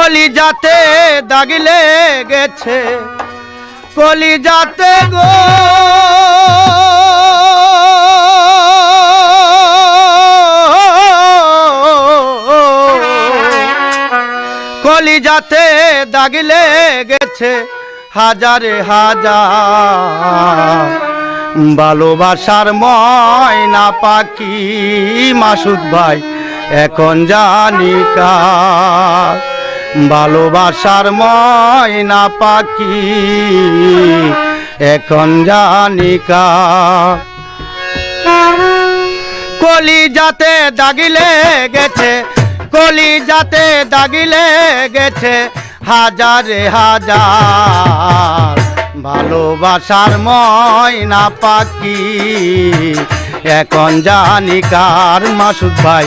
কলি যাতে দাগিলে গেছে কলি যাতে গো। কলি যাতে দাগিলে গেছে হাজারে হাজার। ভালোবাসার ময়না পাখি মাসুদ ভাই, এখন জানি কার। ভালোবাসার ময়না পাখি। এখন জানি কার কলি যাতে দাগিলে গেছে কলি যাতে দাগিলে গেছে হাজারে হাজার। ভালোবাসার ময়না পাখি। এখন জানি কার মাসুদ ভাই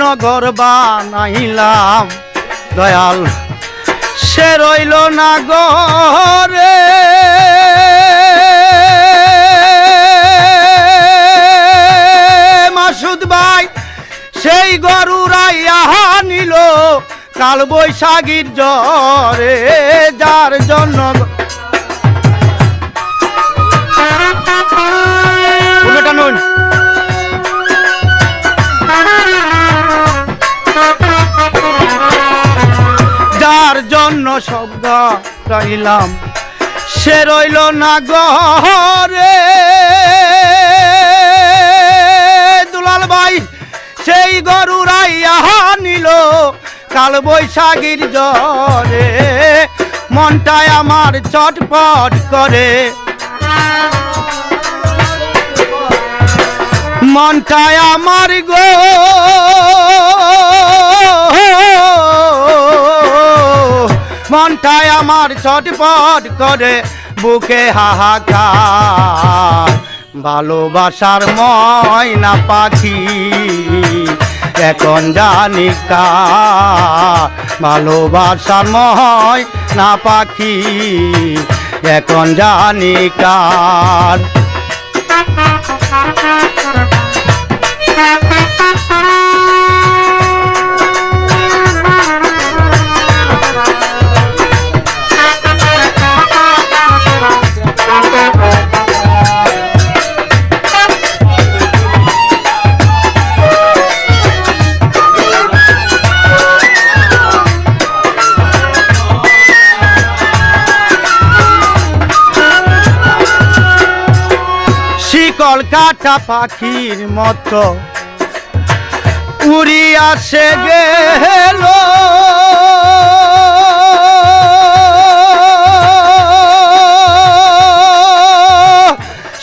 জন্য বানাইলাম। দয়াল, সে রইল না গরে মাসুদ ভাই, সেই গরুরাই আহা নিল কাল বৈশাখীর জ্বরে। যার জন্য যার জন্য শব্দ রইলাম সে রইল না গরে দুলাল ভাই, সেই গরু রাইয়া নিল কাল বৈশাখীর জরে মনটায় আমার চটপট করে। মনটায় আমার গো মনটায় আমার ছটপট করে, বুকে হাহাকার। ভালোবাসার ময়না পাখি, এখন জানি কার। ভালোবাসার ময় না পাখি, এখন জানি শিকল কাটা পাখির মতো। উড়িয়া সে গেল।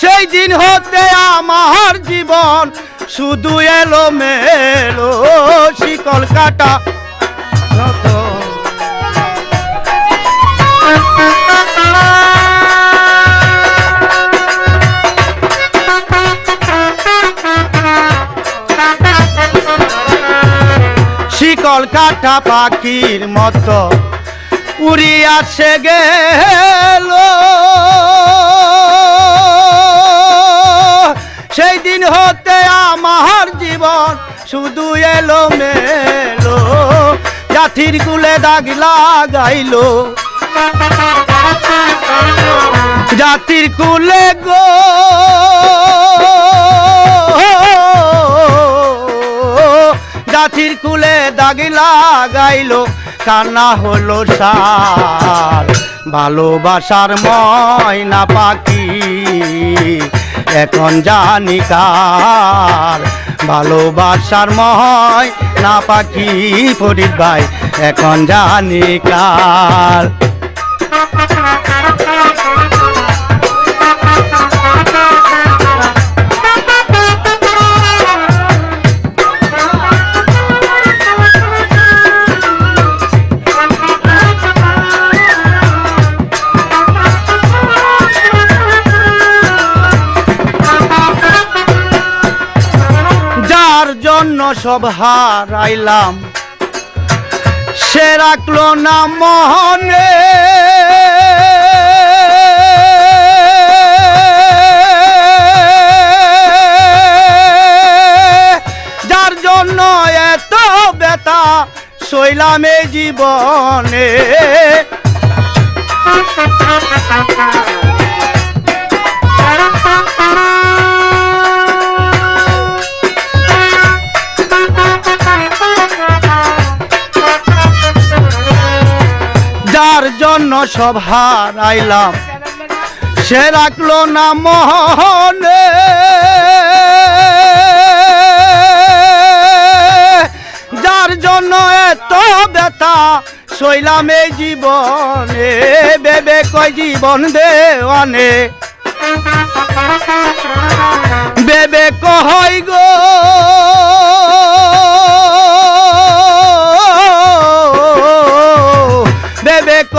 সেই দিন হতে আমার জীবন শুধু এলো মেলো শিকল কাটা শিকল কাটা পাখির মতো উড়িয়া সে গেল। সেই দিন হতে আমার জীবন শুধু এলো মেলো জাতির কুলে দাগ লাগাইলো। জাতির কুলে গো জাতির কুলে দাগি লাগাইলো, কান্না হলো সার। ভালোবাসার ময়না পাখি, এখন জানি কার। ভালোবাসার ময় না পাখি, ফরিদ ভাই, এখন জানি কার। জন্য সব হারাইলাম। সে রাখল না মনে যার জন্য এত ব্যথা শৈলাম এই জীবনে। জন্য সব হারাইলাম। সে রাখল না মোহনে যার জন্য এত ব্যথা শৈলাম এই জীবনে। বেবে কয় জীবন দেওয়ানে। বেবে কহই গো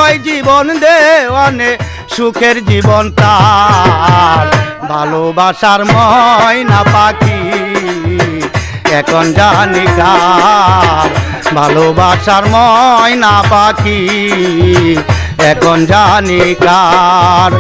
কয় জীবন দেওয়ানে, সুখের জীবন তার ভালোবাসার ময়না পাখি, এখন জানি কার। ভালোবাসার ময়না পাখি, এখন জানি কার।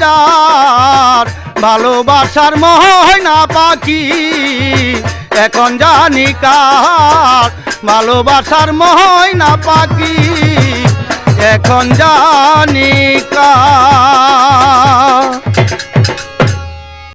হাজার ভালোবাসার মহনা পাখি। এখন জানি কার ভালোবাসার মহনা পাখি। এখন জানি কার।